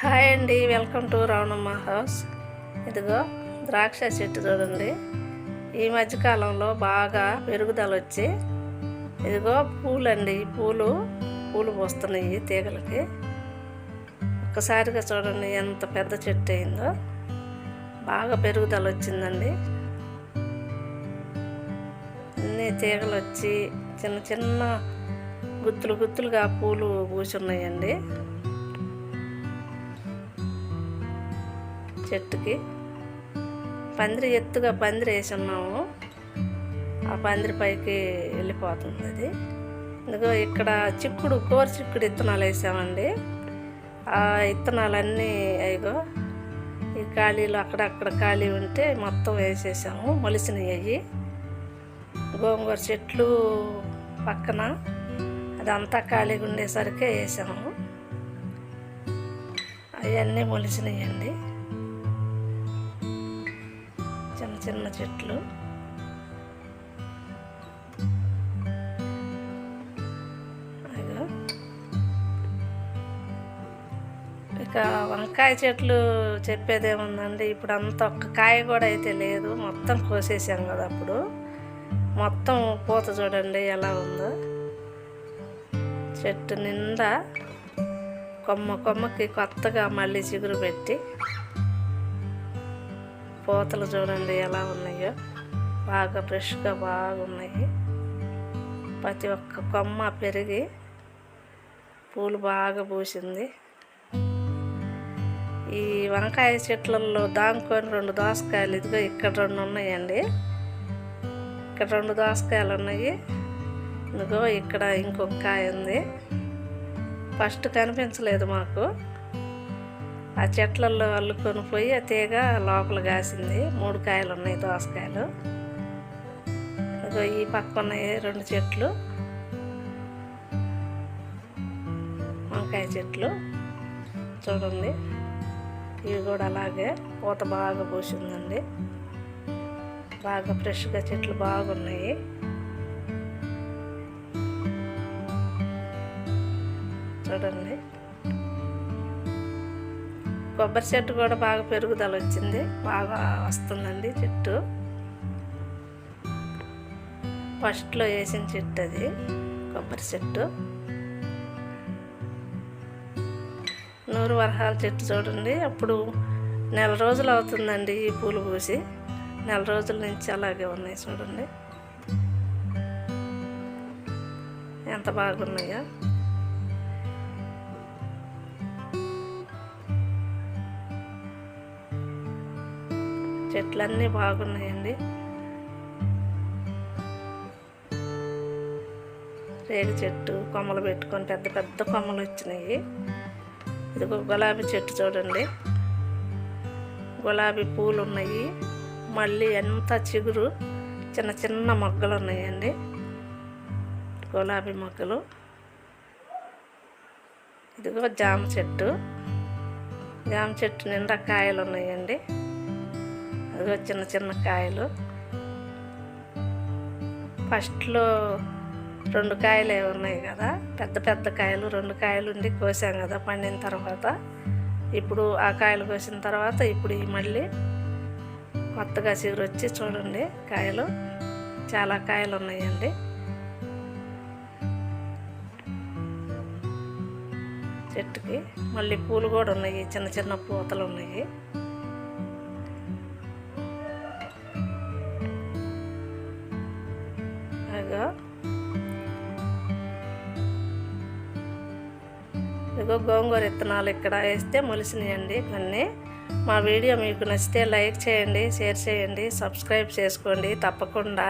Hi అండి welcome to Ravanamma house. ఇదిగో ద్రాక్ష చెట్టు చూడండి. ఈ మధ్యకాలంలో బాగా పెరుగుదల వచ్చి ఇదిగో పూలు అండి ఈ పూలు పూలు పోస్తున్నాయి తీగలకి. ఒక్కసారిగా చూడండి ఎంత పెద్ద చెట్టు అయిందో. బాగా పెరుగుదల వచ్చిందండి. అన్ని తీగలు వచ్చి చిన్న చిన్న గుత్తులు గుత్తులుగా పూలు పూసున్నాయండి. చెట్టుకి. పందిరి ఎత్తుగా పందిరి వేసున్నాము. ఆ పందిరి పైకి వెళ్ళిపోతుంది అది. ఇదిగో ఇక్కడ చిక్కుడు కూర చిక్కుడు ఇత్తనాలు వేసామండి. ఆ ఇత్తనాలన్నీ అయ్యో ఈ ఖాళీలు అక్కడక్కడ ఖాళీ ఉంటే మొత్తం వేసేసాము. మొలిసినవి అవి. గోంగూర చెట్లు పక్కన అదంతా ఖాళీగా ఉండేసరికి వేసాము. అవన్నీ మొలిసినాయండి చిన్న చెట్లు. ఇక వంకాయ చెట్లు చెప్పేదేముందండి? ఇప్పుడు అంత ఒక్క కాయ కూడా అయితే లేదు. మొత్తం కోసేసాం కదా అప్పుడు. మొత్తం పూత చూడండి ఎలా ఉందో. చెట్టు నిండా కొమ్మ కొమ్మకి కొత్తగా మళ్ళీ చిగురు పెట్టి పూతలు చూడండి ఎలా ఉన్నాయో. బాగా ఫ్రెష్గా బాగున్నాయి. ప్రతి ఒక్క కొమ్మ పెరిగి పూలు బాగా పూసింది. ఈ వంకాయ చెట్లలో దాంకొని రెండు దోసకాయలు ఇదిగో ఇక్కడ రెండు ఉన్నాయండి. ఇక్కడ రెండు దోసకాయలు ఉన్నాయి. ఇదిగో ఇక్కడ ఇంకొక కాయ ఉంది. ఫస్ట్ కనిపించలేదు మాకు. ఆ చెట్లలో అల్లుకొని పోయి ఆ తీగ లోపల కాసింది. మూడు కాయలు ఉన్నాయి దోసకాయలు. ఈ పక్క ఉన్నాయి రెండు చెట్లు. వంకాయ చెట్లు చూడండి. ఇవి కూడా అలాగే పూత బాగా పూసిందండి. బాగా ఫ్రెష్గా చెట్లు బాగున్నాయి. చూడండి. కొబ్బరి చెట్టు కూడా బాగా పెరుగుదల వచ్చింది. బాగా వస్తుందండి చెట్టు. ఫస్ట్లో వేసిన చెట్టు అది కొబ్బరి చెట్టు. నూరు వరహాల చెట్టు చూడండి. అప్పుడు నెల రోజులు అవుతుందండి ఈ పూలు పూసి. నెల రోజుల నుంచి అలాగే ఉన్నాయి చూడండి. ఎంత బాగున్నాయో. చెట్లన్నీ బాగున్నాయండి. రేగు చెట్టు కొమ్మలు పెట్టుకొని పెద్ద పెద్ద కొమ్మలు వచ్చినాయి. ఇది గులాబీ చెట్టు చూడండి. గులాబీ పూలు ఉన్నాయి మళ్ళీ ఎంత చిగురు చిన్న చిన్న మొగ్గలు ఉన్నాయండి గులాబీ మొగ్గలు. ఇదిగో జామ చెట్టు. జామ చెట్టు నిండా కాయలు ఉన్నాయండి చిన్న చిన్న కాయలు. ఫస్ట్లో రెండు కాయలే ఉన్నాయి కదా. పెద్ద పెద్ద కాయలు రెండు కాయలు ఉండి కోసాం కదా పండిన తర్వాత. ఇప్పుడు ఆ కాయలు కోసిన తర్వాత ఇప్పుడు మళ్ళీ కొత్తగా చిగురు వచ్చి చూడండి కాయలు. చాలా కాయలు ఉన్నాయండి. చెట్టుకి మళ్ళీ పూలు కూడా ఉన్నాయి చిన్న చిన్న పూతలు ఉన్నాయి. అదిగో ఇదిగో గోంగూర విత్తనాలు ఇక్కడ వేస్తే మొలిసినాయండి కొన్ని మా వీడియో మీకు నచ్చితే లైక్ చేయండి షేర్ చేయండి సబ్స్క్రైబ్ చేసుకోండి తప్పకుండా.